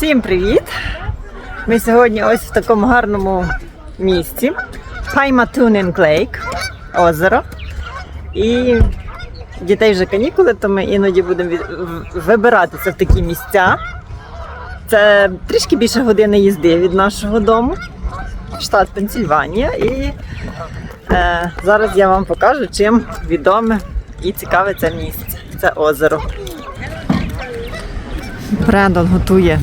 Всім привіт! Ми сьогодні ось в такому гарному місці. Пайматунинг Лейк, озеро. І дітей вже канікули, то ми іноді будемо вибиратися в такі місця. Це трішки більше години їзди від нашого дому, штат Пенсільванія. І е, зараз я вам покажу, чим відоме і цікаве це місце. Це озеро. Брендон готує.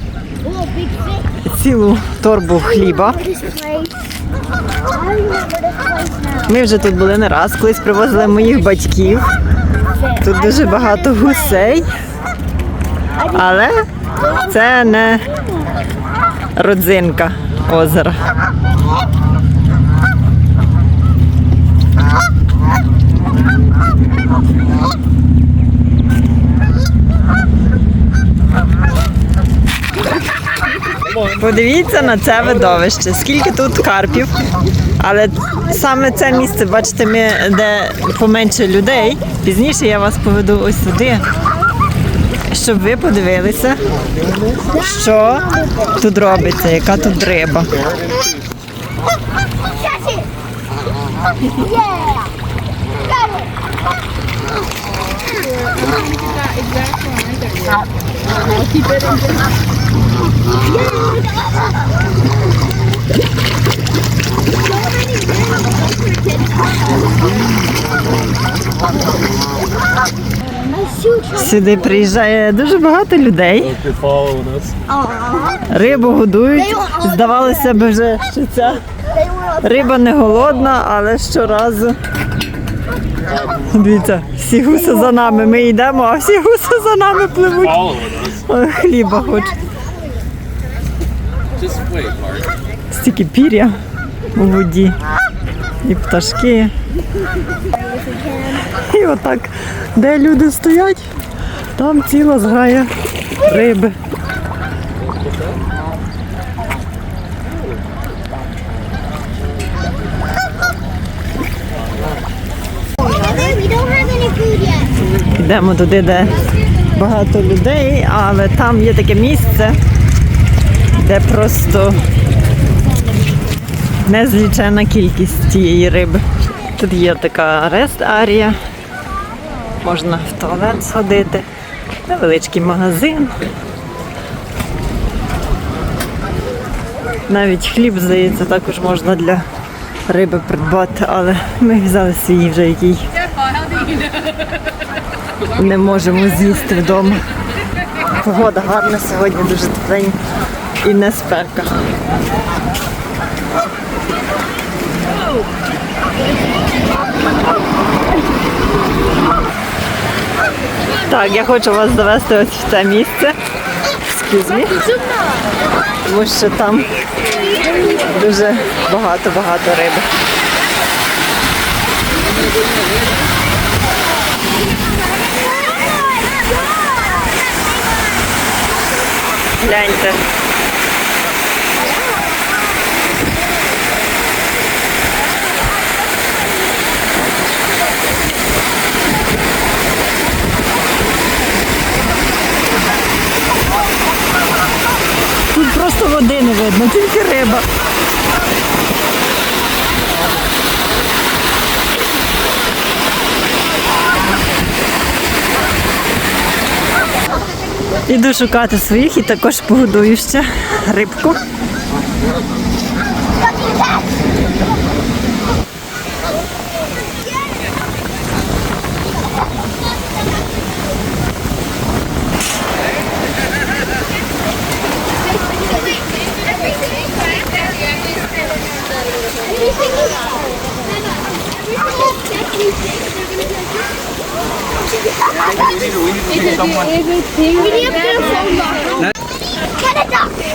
Цілу торбу хліба. Ми вже тут були не раз, колись привозили моїх батьків. Тут дуже багато гусей. Але це не родзинка озера. Подивіться на це видовище. Скільки тут карпів. Але саме це місце, бачите, ми, де поменше людей. Пізніше я вас поведу ось сюди, щоб ви подивилися, що тут робиться, яка тут риба. Yeah. Сюди приїжджає дуже багато людей. Рибу годують. Здавалося б вже, що ця риба не голодна, але щоразу. Дивіться, всі гуси за нами. Ми йдемо, а всі гуси за нами пливуть. Хліба хочуть. Стільки пір'я у воді, і пташки. І отак, де люди стоять, там ціла зграя риби. Йдемо туди, де багато людей, але там є таке місце, де просто незлічена кількість цієї риби. Тут є така рест-арія, можна в туалет сходити, невеличкий магазин. Навіть хліб, здається, також можна для риби придбати, але ми взяли свій вже який не можемо з'їсти вдома. Погода гарна сьогодні, дуже тепленька і не спека. Так, я хочу вас завести ось в це місце. Me. Тому що там дуже багато-багато риби. Гляньте. Тут просто води не видно, тільки риба. Іду шукати своїх і також погодую ще рибку. Can I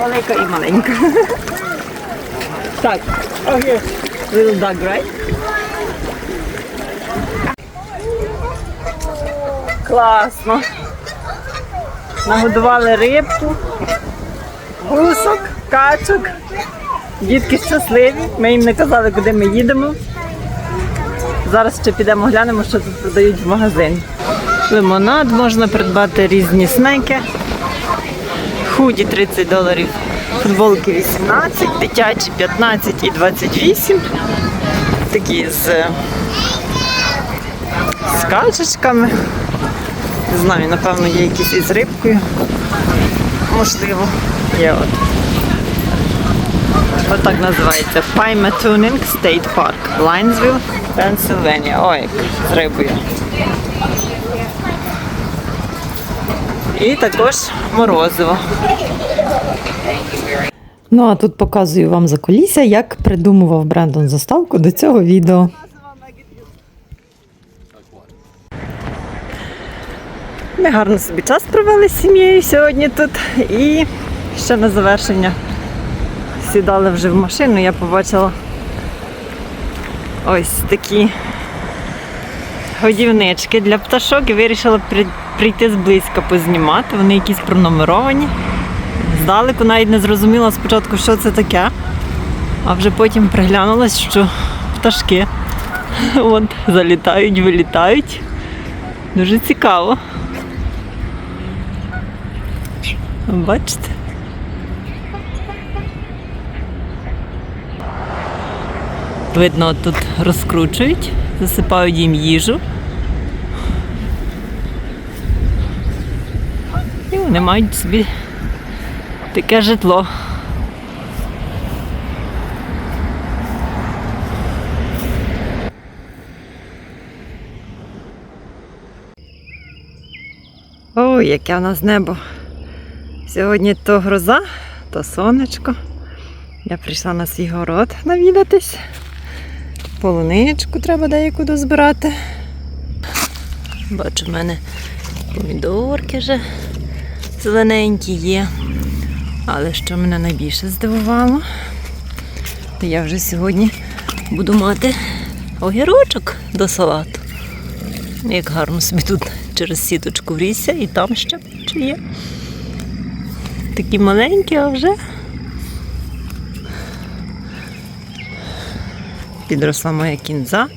велика і маленька. Так, okay. Little dog, right? Класно. Нагодували рибку, гусок, качок. Дітки щасливі. Ми їм не казали, куди ми їдемо. Зараз ще підемо глянемо, що тут продають в магазині. Лимонад можна придбати різні снеки. Худі 30 доларів, футболки 18, дитячі 15 і 28. Такі з, з качечками. Не знаю, напевно, є якісь із рибкою. Можливо, є от. Ось так називається Pima Tuning State Park, Linesville, Pennsylvania. Ой, з рибою. І також морозиво. Ну а тут показую вам за колісся, як придумував Брендон заставку до цього відео. Ми гарно собі час провели з сім'єю сьогодні тут. І ще на завершення сідали вже в машину. Я побачила ось такі годівнички для пташок і вирішила прийти зблизька познімати. Вони якісь пронумеровані. Здалеку навіть не зрозуміла спочатку, що це таке, а вже потім приглянулась, що пташки от, залітають, вилітають. Дуже цікаво. Бачите? Видно, тут розкручують, засипають їм їжу. І вони мають собі таке житло. Ой, яке в нас небо. Сьогодні то гроза, то сонечко. Я прийшла на свій город навідатись. Полуничку треба деяку дозбирати. Бачу, в мене помідорки вже зелененькі є. Але що мене найбільше здивувало, то я вже сьогодні буду мати огірочок до салату. Як гарно собі тут через сіточку врісся і там ще є. Такі маленькі, а вже підросла моя кінза.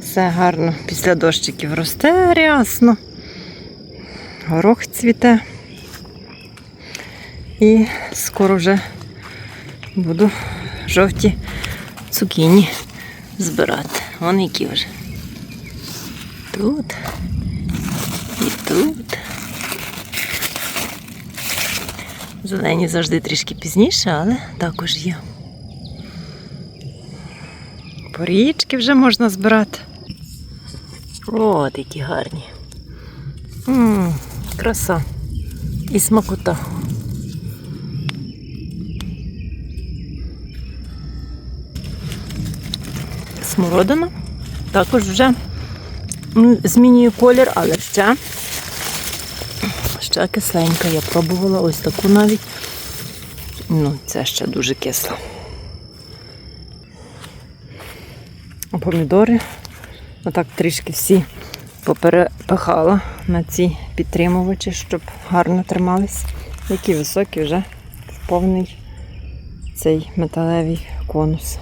Все гарно після дощиків росте рясно. Горох цвіте. І скоро вже буду жовті цукіні збирати. Вон які вже. Тут і тут. Зелені завжди трішки пізніше, але також є. Порічки вже можна збирати. О, які гарні. М, краса. І смакота. Смородина. Також вже м, змінює колір, але ще, ще кисленька. Я пробувала ось таку навіть. Ну, це ще дуже кисло. Помідори отак трішки всі поперепихала на ці підтримувачі, щоб гарно тримались. Які високі вже повний цей металевий конус.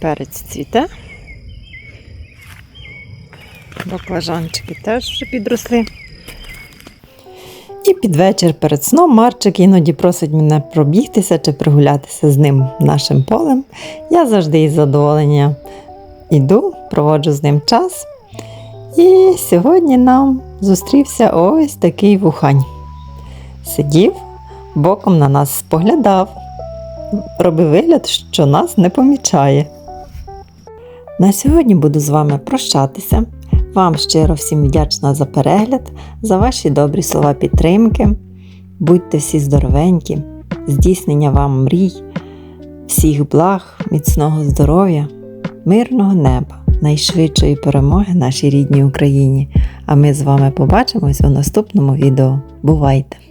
Перець цвіте. Баклажанчики теж вже підросли. І під вечір перед сном Марчик іноді просить мене пробігтися чи прогулятися з ним нашим полем. Я завжди із задоволенням іду, проводжу з ним час. І сьогодні нам зустрівся ось такий вухань. Сидів, боком на нас споглядав, робив вигляд, що нас не помічає. На сьогодні буду з вами прощатися. Вам щиро всім вдячна за перегляд, за ваші добрі слова підтримки. Будьте всі здоровенькі, здійснення вам мрій, всіх благ, міцного здоров'я, мирного неба, найшвидшої перемоги нашій рідній Україні. А ми з вами побачимось у наступному відео. Бувайте!